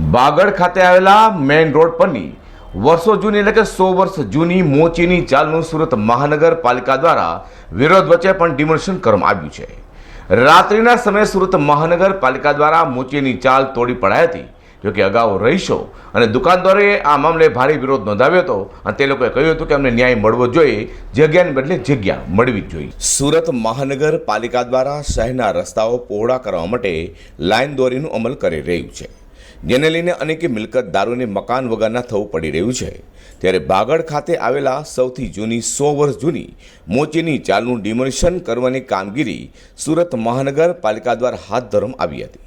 બાગડ ખાતે આવેલા main road પરની વર્ષો જૂની એટલે કે સો વર્ષ જૂની મોચીની ચાલનું સુરત મહાનગરપાલિકા દ્વારા વિરોધ વચ્ચે પણ ડિમોલિશન કરવામાં આવ્યું છે. રાત્રિના સમયે સુરત મહાનગરપાલિકા દ્વારા મોચીની ચાલ તોડી પડાઈ હતી. જોકે અગાઉ રહીશો અને દુકાનદારોએ આ મામલે ભારે વિરોધ નોંધાવ્યો હતો અને તે લોકોએ કહ્યું હતું કે અમને ન્યાય મળવો જોઈએ, જગ્યાને બદલે જગ્યા મળવી જોઈએ. સુરત મહાનગરપાલિકા દ્વારા શહેરના રસ્તાઓ પહોળા કરવા માટે લાઇન દોરીનું અમલ કરી રહ્યું છે. જેને લઈને અનેક મિલકતદારોને મકાન વગરના થવું પડી રહ્યું છે. ત્યારે બાગડ ખાતે આવેલા સૌથી જૂની સો વર્ષ જૂની મોચીની ચાલનું ડિમોલિશન કરવાની કામગીરી સુરત મહાનગરપાલિકા દ્વારા હાથ ધરવામાં આવી હતી.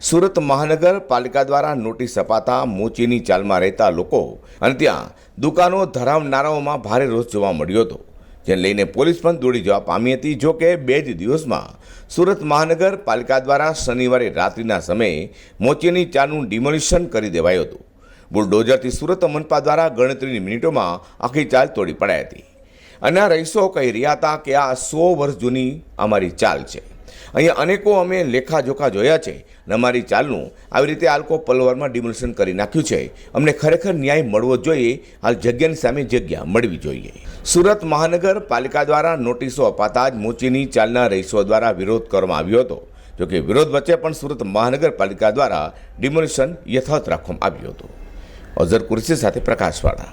સુરત મહાનગરપાલિકા દ્વારા નોટિસ અપાતા મોચીની ચાલમાં રહેતા લોકો અને ત્યાં દુકાનો ધરાવનારાઓમાં ભારે રોષ જોવા મળ્યો હતો. જેને લઈને પોલીસ પણ દોડી જવા પામી હતી. જો કે બે જ દિવસમાં સુરત મહાનગરપાલિકા દ્વારા શનિવારે રાત્રિના સમયે મોચીની ચાલનું ડિમોલિશન કરી દેવાયું હતું. બુલડોઝરથી સુરત મનપા દ્વારા ગણતરીની મિનિટોમાં આખી ચાલ તોડી પડાઈ હતી. અને આ રહીશો કહી રહ્યા હતા કે આ સો વર્ષ જૂની અમારી ચાલ છે. અહીંયા અનેકો અમે લેખાજોખા જોયા છે અને અમારી ચાલનું આવી રીતે આ લોકો પલવરમાં ડિમોલિશન કરી નાખ્યું છે. અમને ખરેખર ન્યાય મળવો જોઈએ. હાલ જગ્યાની સામે જગ્યા મળવી જોઈએ. સુરત મહાનગરપાલિકા દ્વારા નોટિસો અપાતા જ મોચીની ચાલના રહીશો દ્વારા વિરોધ કરવામાં આવ્યો હતો. જોકે વિરોધ વચ્ચે પણ સુરત મહાનગરપાલિકા દ્વારા ડિમોલિશન યથાવત રાખવામાં આવ્યું હતું. અઝર કુરશી સાથે પ્રકાશવાળા